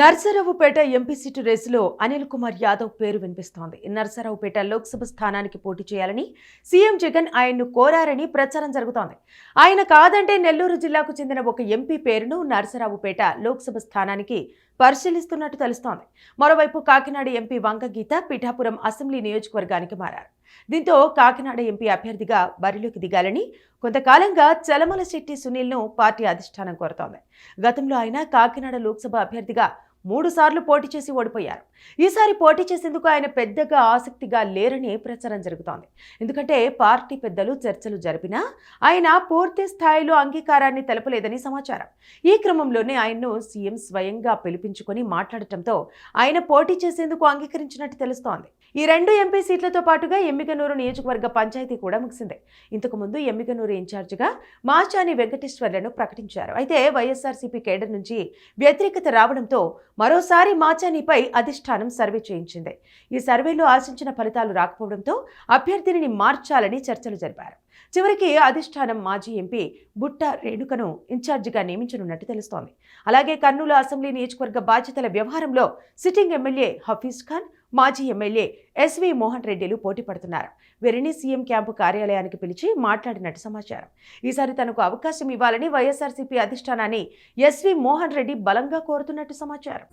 Narasaraopet MP seat రేసులో అనిల్ కుమార్ యాదవ్ పేరు వినిపిస్తోంది. నర్సరావుపేట లోక్సభ స్థానానికి పోటీ చేయాలని సీఎం జగన్ ఆయన్ను కోరారని ప్రచారం జరుగుతోంది. ఆయన కాదంటే నెల్లూరు జిల్లాకు చెందిన ఒక ఎంపీ పేరును నర్సరావుపేట లోక్సభ స్థానానికి పరిశీలిస్తున్నట్టు తెలుస్తోంది. మరోవైపు కాకినాడ ఎంపీ వంగగీత పిఠాపురం అసెంబ్లీ నియోజకవర్గానికి మారారు. దీంతో కాకినాడ ఎంపీ అభ్యర్థిగా బరిలోకి దిగాలని కొంతకాలంగా చలమల శెట్టి సునీల్ను పార్టీ అధిష్టానం కోరుతోంది. గతంలో ఆయన కాకినాడ లోక్సభ అభ్యర్థిగా మూడుసార్లు పోటీ చేసి ఓడిపోయారు. ఈసారి పోటీ చేసేందుకు ఆయన పెద్దగా ఆసక్తిగా లేరని ప్రచారం జరుగుతోంది. ఎందుకంటే పార్టీ పెద్దలు చర్చలు జరిపినా ఆయన పూర్తి స్థాయిలో అంగీకారాన్ని తెలపలేదని సమాచారం. ఈ క్రమంలోనే ఆయన్ను సీఎం స్వయంగా పిలిపించుకొని మాట్లాడటంతో ఆయన పోటీ చేసేందుకు అంగీకరించినట్టు తెలుస్తోంది. ఈ రెండు ఎంపీ సీట్లతో పాటుగా ఎమ్మిగనూరు నియోజకవర్గ పంచాయతీ కూడా ముగిసింది. ఇంతకుముందు ఎమ్మిగనూరు ఇన్ఛార్జిగా మాచాని వెంకటేశ్వర్లను ప్రకటించారు. అయితే వైఎస్ఆర్సీపీ కేడర్ నుంచి వ్యతిరేకత రావడంతో మరోసారి మాచానిపై అధిష్టానం సర్వే చేయించింది. ఈ సర్వేలో ఆశించిన ఫలితాలు రాకపోవడంతో అభ్యర్థిని మార్చాలని చర్చలు జరిపారు. చివరికి అధిష్టానం మాజీ ఎంపీ బుట్ట రేణుకను ఇన్ఛార్జిగా నియమించనున్నట్టు తెలుస్తోంది. అలాగే కర్నూలు అసెంబ్లీ నియోజకవర్గ బాధ్యతల వ్యవహారంలో సిట్టింగ్ ఎమ్మెల్యే హఫీజ్ ఖాన్ మాజీ ఎమ్మెల్యే ఎస్వి మోహన్ రెడ్డిలు పోటీ పడుతున్నారు. వీరిని సీఎం క్యాంపు కార్యాలయానికి పిలిచి మాట్లాడినట్టు సమాచారం. ఈసారి తనకు అవకాశం ఇవ్వాలని వైఎస్ఆర్సీపీ అధిష్టానాన్ని ఎస్వి మోహన్ రెడ్డి బలంగా కోరుతున్నట్టు సమాచారం.